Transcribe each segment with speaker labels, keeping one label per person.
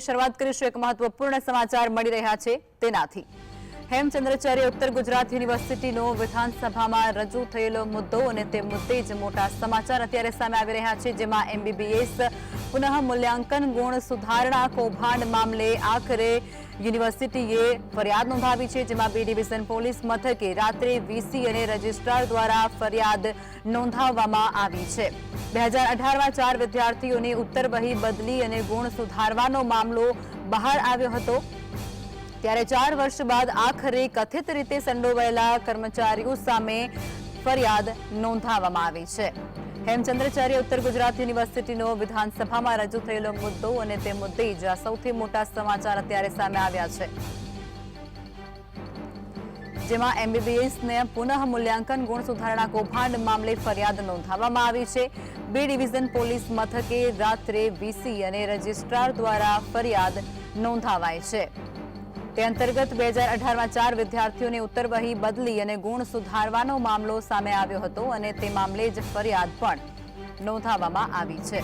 Speaker 1: શરૂઆત કરીશું એક મહત્વપૂર્ણ સમાચાર મળી રહ્યા છે તેનાથી. હેમચંદ્રાચાર્ય ઉત્તર ગુજરાત યુનિવર્સિટીનો વિધાનસભામાં રજૂ થયેલો મુદ્દો અને તે મુદ્દે જ મોટા સમાચાર અત્યારે સામે આવી રહ્યા છે, જેમાં એમબીબીએસ પુનઃ મૂલ્યાંકન ગુણ સુધારણા કૌભાંડ મામલે આખરે યુનિવર્સિટીએ ફરિયાદ નોંધાવી છે, જેમાં બી ડિવિઝન પોલીસ મથકે રાત્રે વીસી અને રજિસ્ટ્રાર દ્વારા ફરિયાદ નોંધાવવામાં આવી છે. બે હજાર અઢારમાં ચાર વિદ્યાર્થીઓની ઉત્તર વહી બદલી અને ગુણ સુધારવાનો મામલો બહાર આવ્યો હતો. ત્યારે ચાર વર્ષ બાદ આખરે કથિત રીતે સંડોવાયેલા કર્મચારીઓ સામે ફરિયાદ નોંધાવવામાં આવી છે. હેમચંદ્રાચાર્ય ઉત્તર ગુજરાત યુનિવર્સિટીનો વિધાનસભામાં રજૂ થયેલો મુદ્દો અને તે મુદ્દે જ સૌથી મોટા સમાચાર અત્યારે સામે આવ્યા છે. જેમાં એમબીબીએસને પુનઃ મૂલ્યાંકન ગુણ સુધારણા કૌભાંડ મામલે ફરિયાદ નોંધાવવામાં આવી છે. બે ડિવિઝન પોલીસ મથકે રાત્રે વીસી અને રજિસ્ટ્રાર દ્વારા ફરિયાદ નોંધાવાય છે. તે અંતર્ગત બે હજાર અઢારમાં ચાર વિદ્યાર્થીઓની ઉત્તરવહી બદલી અને ગુણ સુધારવાનો મામલો સામે આવ્યો હતો અને તે મામલે જ ફરિયાદ પણ નોંધાવવામાં આવી છે.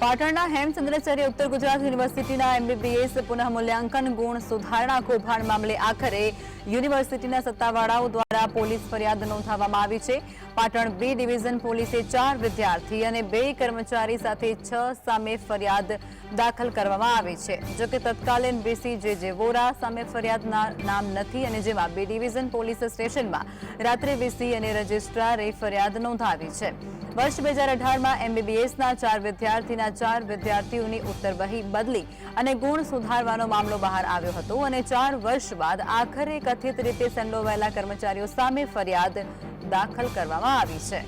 Speaker 1: પાટણના હેમચંદ્રાચાર્ય ઉત્તર ગુજરાત યુનિવર્સિટીના એમબીબીએસ પુનઃ મૂલ્યાંકન ગુણ સુધારણા કૌભાંડ મામલે આખરે યુનિવર્સિટીના સત્તાવાળાઓ દ્વારા પોલીસ ફરિયાદ નોંધાવવામાં આવી છે. પાટણ બી ડિવિઝન પોલીસે ચાર વિદ્યાર્થી અને બે કર્મચારી સાથે છ સામે ફરિયાદ દાખલ કરવામાં આવી છે. જોકે તત્કાલીન બીસી જે જે વોરા સામે ફરિયાદના નામ નથી અને જેમાં બે ડિવિઝન પોલીસ સ્ટેશનમાં રાત્રે વીસી અને રજિસ્ટ્રારે ફરિયાદ નોંધાવી છે. વર્ષ બે હજાર અઢારમાં એમબીબીએસના ચાર વિદ્યાર્થીના ચાર વિદ્યાર્થીઓની ઉત્તર વહી બદલી અને ગુણ સુધારવાનો મામલો બહાર આવ્યો હતો અને ચાર વર્ષ બાદ આખરે કથિત રીતે સંડોવાયેલા કર્મચારીઓ સામે ફરિયાદ દાખલ કરવામાં આવી છે.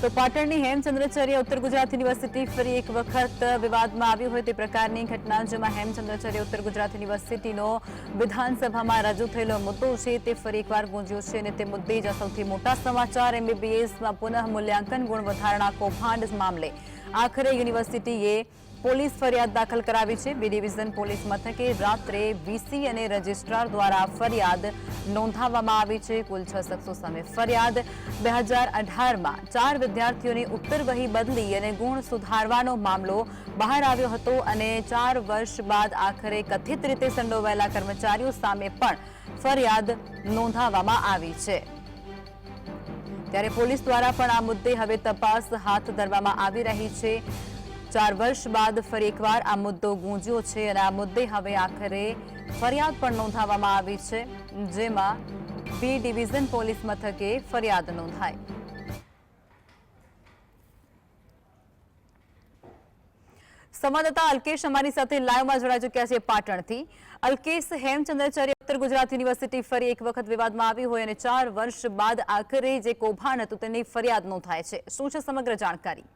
Speaker 1: તો પાટણની હેમચંદ્રાચાર્ય ઉત્તર ગુજરાત યુનિવર્સિટી ફરી એક વખત વિવાદમાં આવ્યું હોય તે પ્રકારની ઘટના જેમાં હેમચંદ્રાચાર્ય ઉત્તર ગુજરાત યુનિવર્સિટીનો વિધાનસભામાં રજૂ થયેલો મુદ્દો છે તે ફરી એકવાર ગુંજ્યો છે અને તે મુદ્દે જ સૌથી મોટા સમાચાર એમબીબીએસમાં પુનઃ મૂલ્યાંકન ગુણ વધારણા કૌભાંડ મામલે. આખરે યુનિવર્સિટીએ પોલીસ ફરિયાદ દાખલ કરાવી છે. બી ડિવિઝન પોલીસ મથકે રાત્રે વીસી અને રજિસ્ટ્રાર દ્વારા ફરિયાદ નોંધાવવામાં આવી છે. કુલ છ શખ્સો સામે ફરિયાદ. બે હજાર અઢારમાં ચાર વિદ્યાર્થીઓની ઉત્તર વહી બદલી અને ગુણ સુધારવાનો મામલો બહાર આવ્યો હતો અને ચાર વર્ષ બાદ આખરે કથિત રીતે સંડોવાયેલા કર્મચારીઓ સામે પણ ફરિયાદ નોંધાવવામાં આવી છે. ત્યારે પોલીસ દ્વારા પણ આ મુદ્દે હવે તપાસ હાથ ધરવામાં આવી રહી છે. ચાર વર્ષ બાદ ફરી એકવાર આ મુદ્દો ગુંજ્યો છે અને આ મુદ્દે હવે આખરે ફરિયાદ પણ નોંધાવવામાં આવી છે, જેમાં બી ડિવિઝન પોલીસ મથકે ફરિયાદ નોંધાઈ. સંવાદદાતા અલ્કેશ અમારી સાથે લાઈવમાં જોડાઈ ચૂક્યા છે પાટણથી. અલ્કેશ, હેમચંદ્રાચાર્ય ઉત્તર ગુજરાત યુનિવર્સિટી ફરી એક વખત વિવાદમાં આવી હોય અને ચાર વર્ષ બાદ આખરે જે કૌભાંડ હતું તેની ફરિયાદ નોંધાય છે. શું છે સમગ્ર જાણકારી?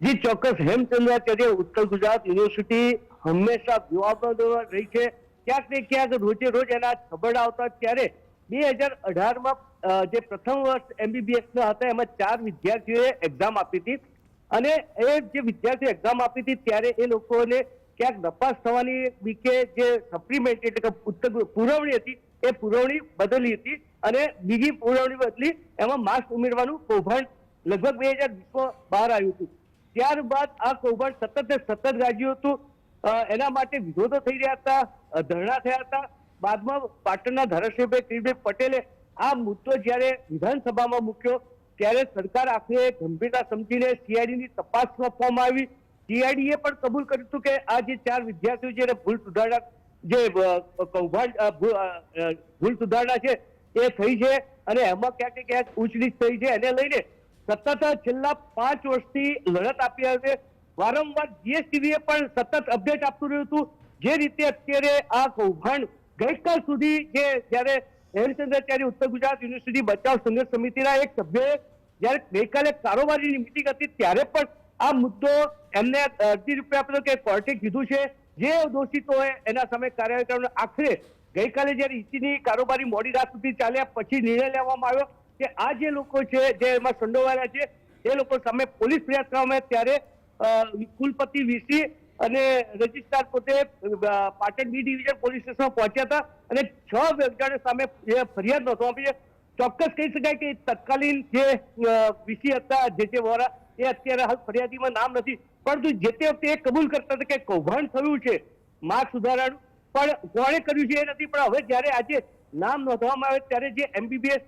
Speaker 2: જી, ચોક્કસ. હેમચંદ્રાચાર્ય ઉત્તર ગુજરાત યુનિવર્સિટી હંમેશા વિવાદમાં રહી છે. ક્યાંક ને ક્યાંક રોજે રોજ એના ખબર આવતા ત્યારે બે હજાર અઢારમાં જે પ્રથમ વર્ષ એમબીબીએસ ના હતા, એમાં ચાર વિદ્યાર્થીઓએ એક્ઝામ આપી હતી. અને એ જે વિદ્યાર્થીઓ એક્ઝામ આપી હતી ત્યારે એ લોકોને ક્યાંક નપાસ થવાની બીકે જે સપ્લિમેન્ટ એટલે કે ઉત્તર પુરવણી હતી, એ પુરવણી બદલી હતી અને બીજી પુરવણી બદલી એમાં માર્ક્સ ઉમેરવાનું કૌભાંડ લગભગ બે હજાર વીસમાં બહાર આવ્યું હતું. ત્યારબાદ આ કૌભાંડ સતત સતત ગાજ્યું હતું. એના માટે વિરોધો થઈ રહ્યા હતા ધરણા થયા હતા. બાદમાં પાટણના ધારાસભ્ય કિરીટભાઈ પટેલે આ મુદ્દો જ્યારે વિધાનસભામાં મૂક્યો, ત્યારે સરકાર આખરે ગંભીરતા સમજીને સીઆઈડીની તપાસ સોંપવામાં આવી. સીઆઈડીએ પણ કબૂલ કર્યું હતું કે આ જે ચાર વિદ્યાર્થીઓ છે ભૂલ સુધારણા, જે કૌભાંડ ભૂલ સુધારણા છે, એ થઈ છે. અને એમાં ક્યાંક ક્યાંક ઊંચ નીચ થઈ છે, એને લઈને સતત છેલ્લા પાંચ વર્ષથી લડત આપી આવે વારંવાર જીએસટીવીએ પણ સતત અપડેટ આપતું રહ્યું હતું. જે રીતે અત્યારે આ કૌભાંડ ગઈકાલ સુધી જે જ્યારે હેમચંદ્રાચાર્ય ઉત્તર ગુજરાત યુનિવર્સિટી બચાવ સંઘર્ષ સમિતિના એક સભ્યએ જ્યારે ગઈકાલે કારોબારીની મિટિંગ હતી ત્યારે પણ આ મુદ્દો એમને અરજી રૂપે આપ્યો કે કોર્ટે કીધું છે. જે દોષિતો હોય એના સામે કાર્યવાહી કરવાનો આખરે ગઈકાલે જ્યારે ઈસીની કારોબારી મોડી રાત સુધી ચાલ્યા પછી નિર્ણય લેવામાં આવ્યો. કે આ જે લોકો છે, જે એમાં સંડોવાયેલા છે, એ લોકો સામે પોલીસ ફરિયાદ કરવામાં ત્યારે કુલપતિ વીસી અને રજિસ્ટ્રાર પોતે પાટણ બી ડિવિઝન પોલીસ સ્ટેશનમાં પહોંચ્યા હતા અને છ વ્યક્તિઓ સામે ફરિયાદ નોંધવામાં છે. ચોક્કસ કહી શકાય કે તત્કાલીન જે વીસી હતા, જે જે વોરા, એ અત્યારે હાલ ફરિયાદીમાં નામ નથી. પરંતુ જે તે વખતે એ કબૂલ કરતા હતા કે કૌભાંડ થયું છે, માર્ગ સુધારાનું પણ કોણે કર્યું છે એ નથી. પણ હવે જ્યારે આજે નામ નોંધવામાં આવે ત્યારે જે એમબીબીએસ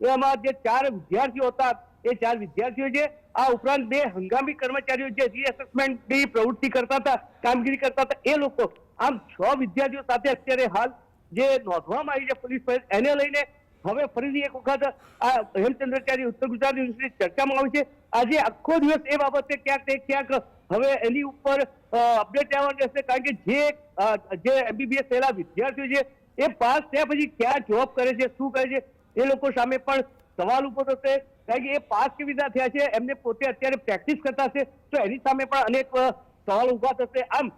Speaker 2: એમાં જે ચાર વિદ્યાર્થીઓ હતા, એ ચાર વિદ્યાર્થીઓ છે, આ ઉપરાંત બે હંગામી કર્મચારીઓ જે રીએસેસમેન્ટની પ્રવૃત્તિ કરતા હતા, કામગીરી કરતા હતા, એ લોકો, આમ છ વિદ્યાર્થીઓ સાથે અત્યારે હાલ જે નોંધવામાં આવી છે પોલીસ એને લઈને હવે ફરીથી એક વખત આ હેમચંદ્રાચાર્ય ઉત્તર ગુજરાત યુનિવર્સિટી ચર્ચામાં આવી છે. આજે આખો દિવસ એ બાબતે ક્યાંક ને ક્યાંક હવે એની ઉપર અપડેટ આવવાનું રહેશે કારણ કે જે જે એમબીબીએસ થયેલા વિદ્યાર્થીઓ છે, એ પાસ થયા પછી ક્યાં જોબ કરે છે, શું કરે છે એ લોકો સામે પણ સવાલ ઊભો થશે. કારણ કે એ પાસ કેવી રીતે થયા છે, એમને પોતે અત્યારે પ્રેક્ટિસ કરતા છે તો એની સામે પણ અનેક સવાલ ઊભા થશે. આમ,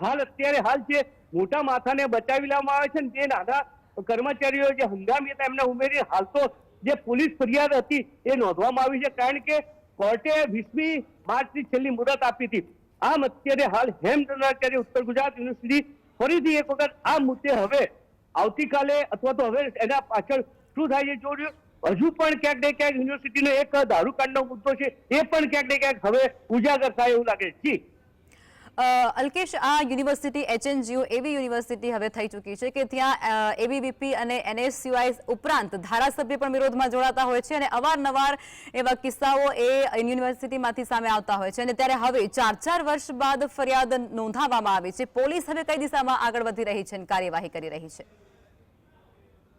Speaker 2: હાલ અત્યારે હાલ જે મોટા માથાને બચાવી લેવામાં આવે છે ને જે નાના કર્મચારીઓ જે હંગામી હતા, એમને ઉમેરી હાલ તો જે પોલીસ ફરિયાદ હતી એ નોંધવામાં આવી છે. કારણ કે કોર્ટે વીસમી માર્ચની છેલ્લી મુદત આપી હતી. આમ અત્યારે હાલ હેમચંદ્રાચાર્ય ઉત્તર ગુજરાત યુનિવર્સિટી ફરીથી એક વખત આ મુદ્દે હવે આવતીકાલે અથવા તો હવે એના પાછળ શું થાય છે? જોડ્યું હજુ પણ ક્યાંક ને ક્યાંક યુનિવર્સિટીનો એક દારૂકાંડનો મુદ્દો છે, એ પણ ક્યાંક ને ક્યાંક હવે ઉજાગર થાય એવું લાગે છે.
Speaker 1: અલ્કેશ, આ યુનિવર્સિટી એચએનજીયુ એવી યુનિવર્સિટી હવે થઈ ચૂકી છે કે ત્યાં એબીવીપી અને એનએસયુઆઈ ઉપરાંત ધારાસભ્ય પણ વિરોધમાં જોડાતા હોય છે અને અવારનવાર એવા કિસ્સાઓ એ યુનિવર્સિટીમાંથી સામે આવતા હોય છે. અને ત્યારે હવે ચાર ચાર વર્ષ બાદ ફરિયાદ નોંધાવવામાં આવી છે. પોલીસ હવે કઈ દિશામાં આગળ વધી રહી છે અને કાર્યવાહી કરી રહી છે?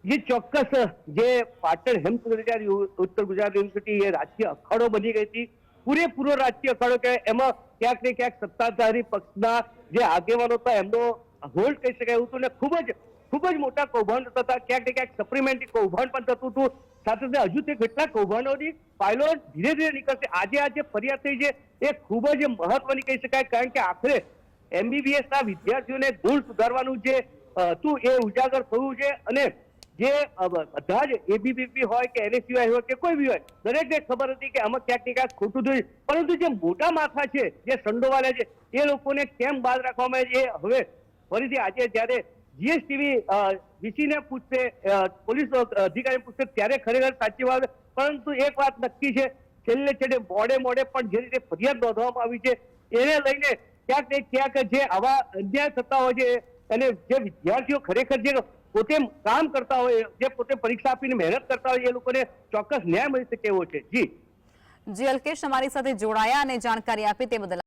Speaker 2: જે ચોક્કસ જે પાટણ હેમચંદ્રાચાર્ય ગુજરાત ઉત્તર ગુજરાત યુનિવર્સિટી એ રાજકીય અખાડો બની ગઈ હતી, પૂરેપૂરો રાજકીય અખાડો કે એમાં ક્યાંક ને ક્યાંક સત્તાધારી પક્ષના જે આગેવાનો હતા, એમનો હોલ્ડ કહી શકાય એવું હતું ને ખૂબ જ ખૂબ જ મોટા કૌભાંડ થતા ક્યાંક ને ક્યાંક સપ્લિમેન્ટરી કૌભાંડ પણ થતું હતું, સાથે સાથે હજુ તે કેટલા કૌભાંડોની ફાઇલો ધીરે ધીરે નીકળશે. આજે આ જે ફરિયાદ થઈ છે, એ ખૂબ જ મહત્વની કહી શકાય, કારણ કે આખરે એમબીબીએસ ના વિદ્યાર્થીઓને ગુણ સુધારવાનું જે હતું એ ઉજાગર થયું છે અને જે બધા જ એબીવીપી હોય કે એનએસયુઆઈ હોય કે કોઈ બી હોય, દરેકને ખબર હતી કે આમાં ક્યાંક ને ક્યાંક ખોટું થયું પરંતુ જે મોટા માથા છે, જે સંડોવાળા છે, એ લોકોને કેમ બાદ રાખવામાં આવે છે? હવે ફરીથી આજે જ્યારે જીએસટીવી વીસીને પૂછશે પોલીસ અધિકારી પૂછશે, ત્યારે ખરેખર સાચી વાત પરંતુ એક વાત નક્કી છે, છેલ્લે છેલ્લે મોડે મોડે પણ જે રીતે ફરિયાદ નોંધવામાં આવી છે, એને લઈને ક્યાંક ને ક્યાંક જે આવા અન્યાય થતા હોય છે, અને જે વિદ્યાર્થીઓ ખરેખર જે પોતે કામ કરતા હોય, જે પોતે પરીક્ષા આપીને મહેનત કરતા હોય, એ લોકોને ચોક્કસ ન્યાય મળી શકે એવો છે. જી.
Speaker 1: જી, અલ્કેશ અમારી સાથે જોડાયા અને જાણકારી આપી તે બદલ